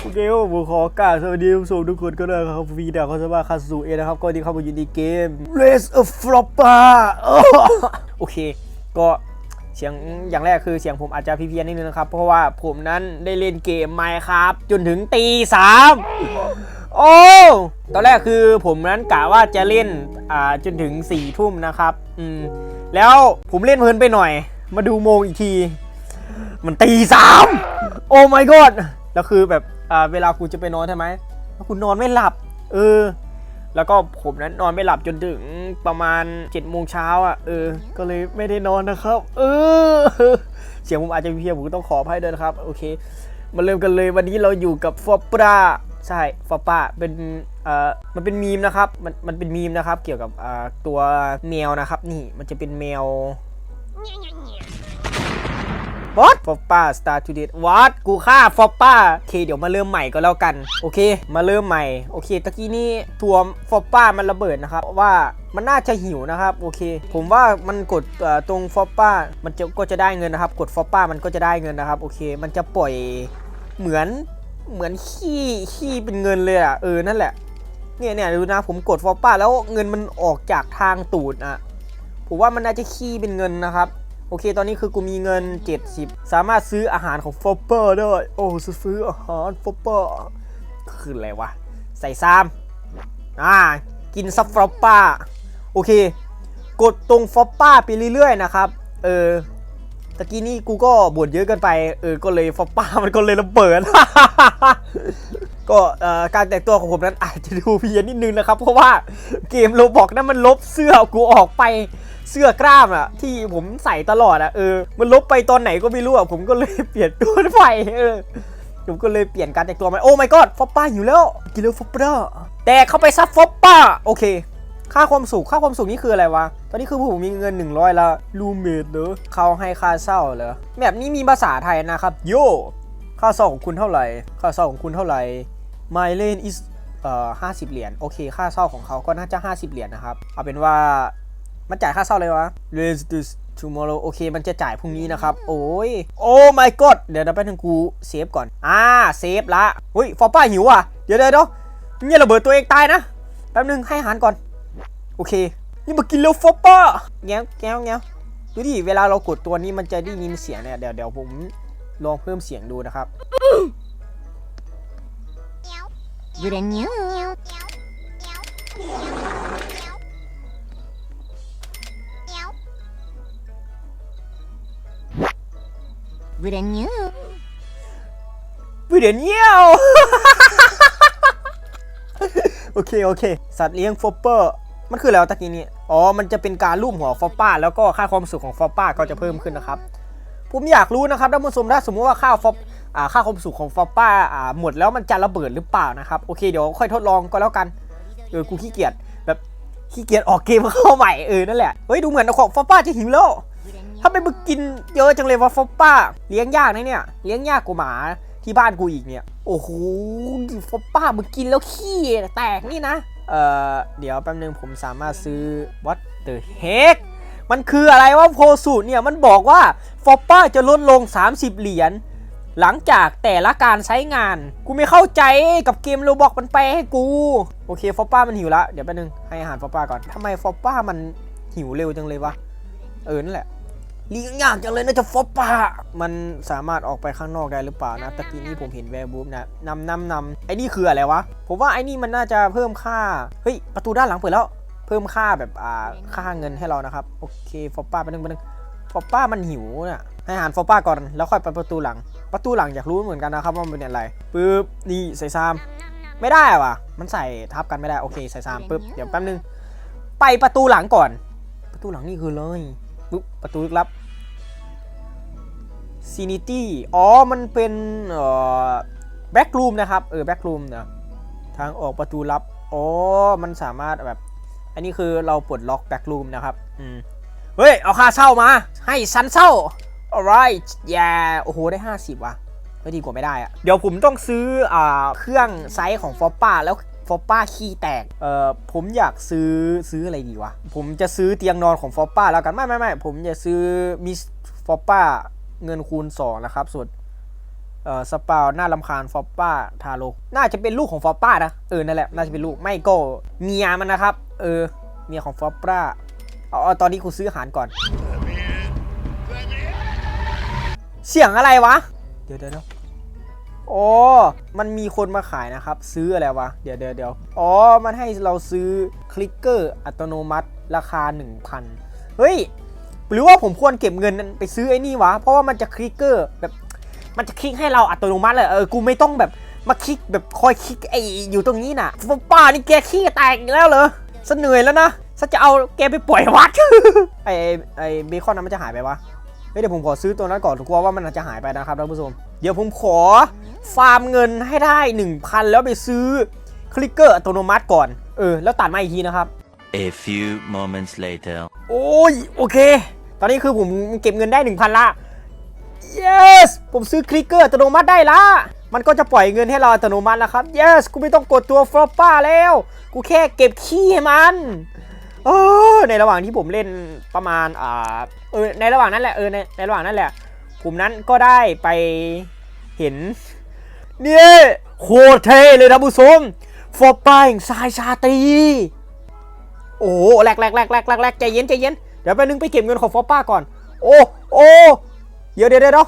โอเคครับผมขอกาบสวัสดีผู้ชมทุกคนก็ได้ครับวีดาเขาจะว่าคาสูเอนะครับก็ที่เข้ามาอยู่ในเกม Race of Flopper โอเค ก็เสียงอย่างแรกคือเสียงผมอาจจะพีเพี้ยนนิดนึงนะครับ เพราะว่าผมนั้นได้เล่นเกมไมครับ จนถึงตีสามโอ้ตอนแรกคือผมนั้นกะว่าจะเล่นอ่าจนถึงสี่ทุ่มนะครับ อืม แล้วผมเล่นเพลินไปหน่อย มาดูโมงอีกที มันตีสามโอ้ my god แล้วคือแบบอ่าเวลาคุณจะไปนอนใช่ไหมแล้วคุณนอนไม่หลับ เออ แล้วก็ผมนั้นนอนไม่หลับจนถึงประมาณ7จ็ดโมงเช้าอะ เออ ก็เลยไม่ได้นอนนะครับ เออ เสียงผมอาจจะเพี้ยนผมก็ต้องขออภัยด้วยนะครับ โอเค มาเริ่มกันเลยวันนี้เราอยู่กับฟอปราใช่ฟอปราเป็นเอ่อมันเป็นมีมนะครับ มันมันเป็นมีมนะครับ เกี่ยวกับอ่าตัวแมวนะครับ นี่มันจะเป็นแมว What ฟอปป้า Star to Date What กูฆ่าฟอปป้าโอเคเดี๋ยวมาเริ่มใหม่ก็แล้วกัน โอเค มาเริ่มใหม่ โอเค ตะกี้นี่ตัวฟอปป้ามันระเบิดนะครับว่ามันน่าจะหิวนะครับ โอเค ผมว่ามันกดตรงฟอปป้ามันจะก็จะได้เงินนะครับ กดฟอปป้ามันก็จะได้เงินนะครับ โอเค มันจะปล่อยเหมือนเหมือนขี้ขี้เป็นเงินเลยอะเออนั่นแหละเนี่ยเนี่ยดูนะผมกดฟอปป้าแล้วเงินมันออกจากทางตูดอะ ผมว่ามันน่าจะขี้เป็นเงินนะครับ โอเค ตอนนี้คือกูมีเงิน 70 สามารถซื้ออาหารของฟอปเปอร์ได้ โอ้ซื้ออาหารฟอปเปอร์ คืออะไรวะ ใส่ซ้ำอ่า กินซัฟฟอปป้า โอเค กดตรงฟอปป้าไปเรื่อยๆนะครับ เออตะกี้นี่กูก็บ่นเยอะเกินไป เออ ก็เลยฟอปป้ามันก็เลยระเบิด ก็การแต่งตัวของผมนั้นอาจจะดูเพี้ยนนิดนึงนะครับ เพราะว่าเกมโรบอกนั้นมันลบเสื้อกูออกไป เสื้อกล้ามอะที่ผมใส่ตลอดอะเออมันลบไปตอนไหนก็ไม่รู้อะผมก็เลยเปลี่ยนตัวไปเออผมก็เลยเปลี่ยนการแต่งตัวใหม่โอ้ my god ฟอปป้าอยู่แล้วกินแล้วฟอปป้าแต่เข้าไปซับฟอปป้าโอเค ค่าความสุขค่าความสุขนี่คืออะไรวะ ตอนนี้คือผมมีเงิน 100ละรูเมดเหรอเขาให้ค่าเช่าเหรอแบบนี้มีภาษาไทยนะครับโยค่าเช่าของคุณเท่าไหร่ ค่าเช่าของคุณเท่าไหร่ My lane is เอ่อห้าสิบเหรียญโอเค ค่าเช่าของเขาก็น่าจะ 50 เหรียญนะครับเอาเป็นว่า มันจ่ายค่าเช่าเลยวะ r e s t s tomorrow โอเค มันจะจ่ายพรุ่งนี้นะครับ โอ้ย โอ้ my god เดี๋ยวเราไปทางกูเซฟก่อน อ่า เซฟละอุ้ย ฟอป้าหิวอะ เดี๋ยวเดี๋ยวเนี่ยระเบิดตัวเองตายนะ แป๊บนึงให้อาหารก่อน โอเค นี่มากินแล้วฟอป้าแง้วแง้วแง้วดูดิ เวลาเรากดตัวนี้มันจะได้ยินเสียงเนี่ย เดี๋ยวเดี๋ยวผมลองเพิ่มเสียงดูนะครับยูเรนิว wouldn't you วิเดียนเยี่โอเค โอเค สัตว์เลี้ยงฟอปเปอร์ มันคืออะไรตะกี้นี้ อ๋อ มันจะเป็นการลูมหัวฟอปป้า แล้วก็ค่าความสุขของฟอปป้าก็จะเพิ่มขึ้นนะครับ ผมอยากรู้นะครับท่านผู้ชมถ้าสมมติว่าค่าฟอปค่าความสุขของฟอปป้าหมดแล้วมันจะระเบิดหรือเปล่านะครับ โอเค เดี๋ยวค่อยทดลองก็แล้วกันเออกูขี้เกียจแบบขี้เกียจออกเกมเข้าใหม่เออนั่นแหละ เฮ้ยดูเหมือนของฟอปป้าจะหิวแล้ว ถ้าไปมึงกินเยอะจังเลยว่าฟอปป้า เลี้ยงยากนะเนี่ย เลี้ยงยากกว่าหมาที่บ้านกูอีกเนี่ย โอ้โหฟอปป้ามึงกินแล้วขี้แตกนี่นะ เอ่อ เดี๋ยวแป๊บนึงผมสามารถซื้อ what the heck มันคืออะไรวะโพสูตรเนี่ยมันบอกว่าฟอปป้าจะลดลง 30 เหรียญหลังจากแต่ละการใช้งาน กูไม่เข้าใจกับเกมโรบอกมันไปให้กู โอเคฟอปป้ามันหิวละเดี๋ยวแป๊บนึงให้อาหารฟอปป้าก่อนทำไมฟอปป้ามันหิวเร็วจังเลยวะเออนั่นแหละ เลี้ยงยากจังเลยนะจะฟอปป้ามันสามารถออกไปข้างนอกได้หรือเปล่านะตะกี้นี้ผมเห็นแวร์บูฟนะนำนำนำไอ้นี่คืออะไรวะ ผมว่าไอ้นี่มันน่าจะเพิ่มค่า เฮ้ย ประตูด้านหลังเปิดแล้ว เพิ่มค่าแบบอ่าค่าเงินให้เรานะครับ โอเคฟอปป้าไปนึงไปนึงฟอปป้ามันหิวน่ะให้อาหารฟอปป้าก่อนแล้วค่อยไปประตูหลัง ประตูหลังอยากรู้เหมือนกันนะครับว่ามันเป็นอะไรปึ๊บนี่ใส่ซาม ไม่ได้ว่ะ มันใส่ทับกันไม่ได้โอเคใส่ซามปึ๊บเดี๋ยวแป๊บนึง ไปประตูหลังก่อน ประตูหลังนี่คือเลยปึ๊บประตูลึกลับ ซีนิตี้อ๋อ มันเป็นเอ่อแบ็กรูมนะครับ เออแบ็กรูมนะทางออกประตูลับ อ๋อ มันสามารถแบบ อันนี้คือเราปลดล็อกแบ็กรูมนะครับ อืม เฮ้ย เอาค่าเช่ามา ให้ฉันเช่า alright yeah โอ้โห ได้ 50 ว่ะก็ดีกว่าไม่ได้อะเดี๋ยวผมต้องซื้ออ่าเครื่องไซส์ของฟอปป้าแล้วฟอปป้าขี้แตก เอ่อ ผมอยากซื้อซื้ออะไรดีวะ ผมจะซื้อเตียงนอนของฟอปป้าแล้วกัน ไม่ไม่ไม่ผมจะซื้อมิสฟอปป้า เงินคูณ 2 นะครับ ส่วนเอ่อสปาวน่าลำคาญฟอปป้าทาโรน่าจะเป็นลูกของฟอปป้านะ เออ นั่นแหละ น่าจะเป็นลูก ไม่ก็เมียมันนะครับ เออ เมียของฟอปป้าเอาเอตอนนี้กูซื้ออาหารก่อน เสียงอะไรวะเดี๋ยวเดี๋ยวเดี๋ยวอ๋อ มันมีคนมาขายนะครับ ซื้ออะไรวะ เดี๋ยวเดี๋ยวเดี๋ยวอ๋อ มันให้เราซื้อคลิกเกอร์อัตโนมัติราคา 1,000 เฮ้ย หรือว่าผมควรเก็บเงินนั้นไปซื้อไอ้นี่วะ เพราะว่ามันจะคลิกเกอร์แบบมันจะคลิกให้เราอัตโนมัติเลยเออกูไม่ต้องแบบมาคลิกแบบคอยคลิกไอ้อยู่ตรงนี้น่ะฟป้านี่แกขี้แตกอีกแล้วเหรอสเหนื่อยแล้วนะฉันจะเอาแกไปปล่อยวัดไอ้ไอ้ไอ้เบคอนนั้นมันจะหายไปวะเฮ้ยเดี๋ยวผมขอซื้อตัวนั้นก่อนกลัวว่ามันอาจจะหายไปนะครับท่านผู้ชม เดี๋ยวผมขอฟาร์มเงินให้ได้ 1,000 แล้วไปซื้อคลิกเกอร์อัตโนมัติก่อน เออ แล้วตัดมาอีกทีนะครับ A few moments later. โอ้ย โอเค ตอนนี้คือผมเก็บเงินได้ 1,000 ละ yes ผมซื้อคลิกเกอร์อัตโนมัติได้ละ มันก็จะปล่อยเงินให้เราอัตโนมัติแล้วครับ yes กูไม่ต้องกดตัวฟลอปป้าแล้ว กูแค่เก็บขี้ให้มันเออในระหว่างที่ผมเล่นประมาณอ่าเออในระหว่างนั้นแหละเออในในระหว่างนั้นแหละผมนั้นก็ได้ไปเห็นเนี่ยโคตรเท่เลยนะผู้ชมฟอปป้าแห่งทรายชาตรีโอ้แหลกแหลกแหลกแหลกแหลกแหลกใจเย็นใจเย็น ดี๋ยวไปนึงไปเก็บเงินของฟอปป้าก่อน โอ้โอ้เดี๋ยวเดี๋ยวเดี๋ยว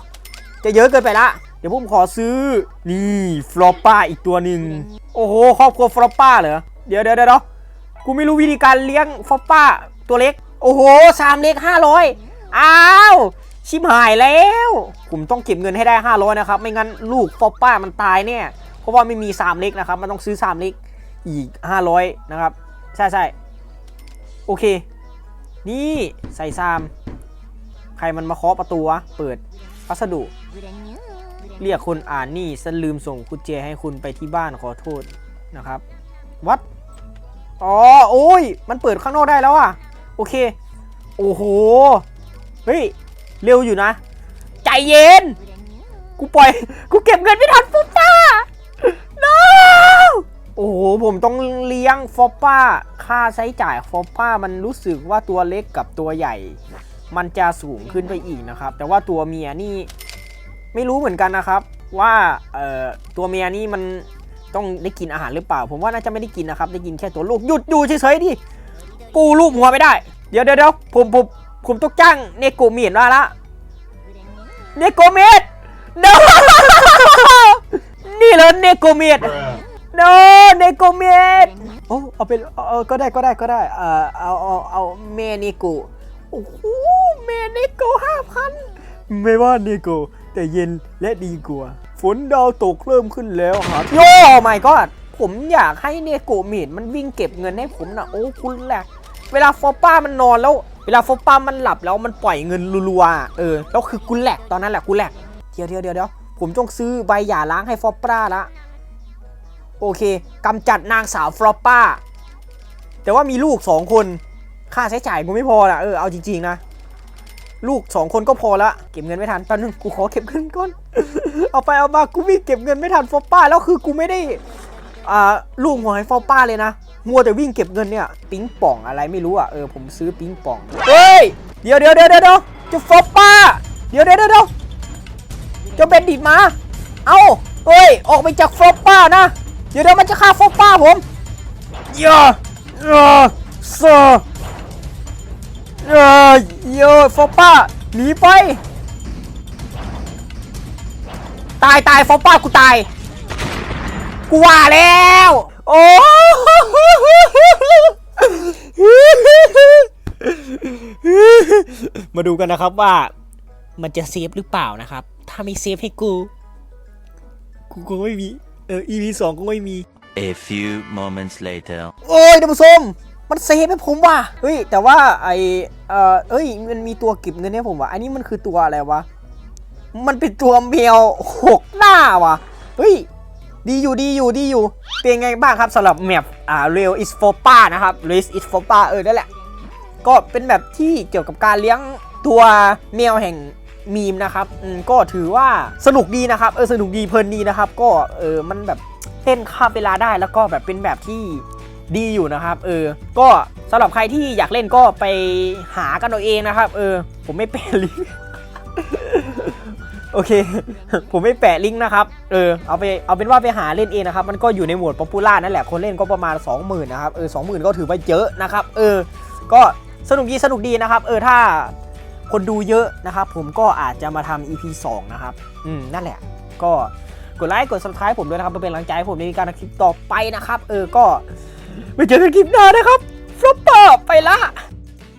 จะเยอะเกินไปละ เดี๋ยวผมขอซื้อ นี่ฟลอปป้าอีกตัวหนึ่งโอ้โหครอบครัวฟลอปป้าเหรอ เดี๋ยวเดี๋ยวเดี๋ยวกูไม่รู้วิธีการเลี้ยงฟลอปป้าตัวเล็ก โอ้โหสามเล็กห้าร้อยอ้าวชิบหายแล้ว ผมต้องเก็บเงินให้ได้ 500 นะครับ ไม่งั้นลูกฟอปป้ามันตายเนี่ย เพราะว่าไม่มี 3 เล็กนะครับ มันต้องซื้อ 3 เล็กอีก 500 นะครับ ใช่ใช่โอเค นี่ใส่ซาม ใครมันมาเคาะประตูวะ เปิดพัสดุ เรียกคนอ่านนี่ฉันลืมส่งกุญแจให้คุณไปที่บ้านขอโทษนะครับ วัด อ๋อ โอ้ย มันเปิดข้างนอกได้แล้วอะโอเค โอ้โห เฮ้ย เร็วอยู่นะ ใจเย็น กูปล่อย กูเก็บเงินไม่ทันฟอปป้า โอ้โห ผมต้องเลี้ยงฟอปป้า ค่าใช้จ่ายฟอปป้ามันรู้สึกว่าตัวเล็กกับตัวใหญ่ มันจะสูงขึ้นไปอีกนะครับ แต่ว่าตัวเมียนี่ไม่รู้เหมือนกันนะครับ ว่าเอ่อตัวเมียนี่มันต้องได้กินอาหารหรือเปล่า ผมว่าน่าจะไม่ได้กินนะครับ ได้กินแค่ตัวลูกหยุดดูเฉยๆดิกูลูกหัวไม่ได้ เดี๋ยวเดี๋ยวผมผมผมต้องจ้างเนโกเมียนมาละเนโกเมียนนี่เลยเนโกเมียน no เนโกเมียนโอ้เอาเป็นเออก็ได้ก็ได้ก็ได้เอ่อเอาเอาเอาเมเนโกโอ้โหเมเนโกห้าพันไม่ว่าเนโกแต่เย็นและดีกว่า ฝนดาวตกเริ่มขึ้นแล้วครับโย่ไม่ก็ผมอยากให้เนโกเมดมันวิ่งเก็บเงินให้ผมนะโอ้คุณแหละเวลาฟอป้ามันนอนแล้ว เวลาฟอป้ามันหลับแล้วมันปล่อยเงินรัวๆเออแล้วคือกูแหลกตอนนั้นแหละกูแหลกเดี๋ยวเดี๋ยวเดี๋ยวเดี๋ยวผมต้องซื้อใบหย่าล้างให้ฟอป้าละ โอเคกำจัดนางสาวฟลอปป้า แต่ว่ามีลูกสองคน ค่าใช้จ่ายกูไม่พอละเออ เอาจริงๆนะ ลูกสองคนก็พอละ เก็บเงินไม่ทันแป๊บนึงกูขอเก็บเงินก่อน เอาไปเอามา กูวิ่งเก็บเงินไม่ทันฟลอปป้า แล้วคือกูไม่ได้ อ่า ลูกหัวให้ฟลอปป้าเลยนะ มัวแต่วิ่งเก็บเงินเนี่ย ปิ๊งป่องอะไรไม่รู้อะ เออ ผมซื้อปิ๊งป่อง เฮ้ย เดี๋ยวเดี๋ยวเดี๋ยวเดี๋ยวจะฟลอปป้า เดี๋ยวเดี๋ยวเดี๋ยวเดี๋ยวจะเป็นดิดมา เอาเฮ้ย ออกไปจากฟลอปป้านะ ดี๋ยวเดี๋ยวมันจะฆ่าฟอปป้าผมอย่าอย่าซาเอ้ยโยฟอปป้าหนีไป ตายตายฟอปป้ากูตาย กูว่าแล้ว โอ้มาดูกันนะครับว่ามันจะเซฟหรือเปล่านะครับ ถ้าไม่เซฟให้กู กูคงไม่มี เออ EP สองก็ไม่มี A few moments later. โอ้ยท่านผู้ชมมันเซฟให้ผมว่ะเฮ้ย แต่ว่าไอเอ่อเอ้ย มันมีตัวเก็บเงินให้ผมว่ะ อันนี้มันคือตัวอะไรวะ มันเป็นตัวแมวหกหน้าว่ะ เฮ้ย ดีอยู่ดีอยู่ดีอยู่ เป็นไงบ้างครับสำหรับแมปอ่า Real is for ป้านะครับ Real is for ป้าเออนั่นแหละ ก็เป็นแบบที่เกี่ยวกับการเลี้ยงตัวแมวแห่ง มีมนะครับอืมก็ถือว่าสนุกดีนะครับเออสนุกดีเพลินดีนะครับ ก็เออมันแบบเต้นข้ามเวลาได้แล้วก็แบบเป็นแบบที่ดีอยู่นะครับ เออ ก็สำหรับใครที่อยากเล่นก็ไปหากันเอาเองนะครับ เออ ผมไม่เป็นลิงก์โอเค ผมไม่แปะลิงก์นะครับ เออ เอาไปเอาเป็นว่าไปหาเล่นเองนะครับ มันก็อยู่ในหมวดป๊อปปูล่านั่นแหละ คนเล่นก็ประมาณ 20,000 นะครับ เออ 20,000 ก็ถือว่าเยอะนะครับ เออ ก็สนุกดีสนุกดีนะครับ เออ ถ้า คนดูเยอะนะครับ ผมก็อาจจะมาทำ EP 2 นะครับ อืม นั่นแหละ ก็กดไลค์กด subscribe ผมด้วยนะครับเพื่อเป็นกำลังใจให้ผมในการทำคลิปต่อไปนะครับ เออก็ไปเจอกันคลิปหน้านะครับฟลุปเปอร์ไปละ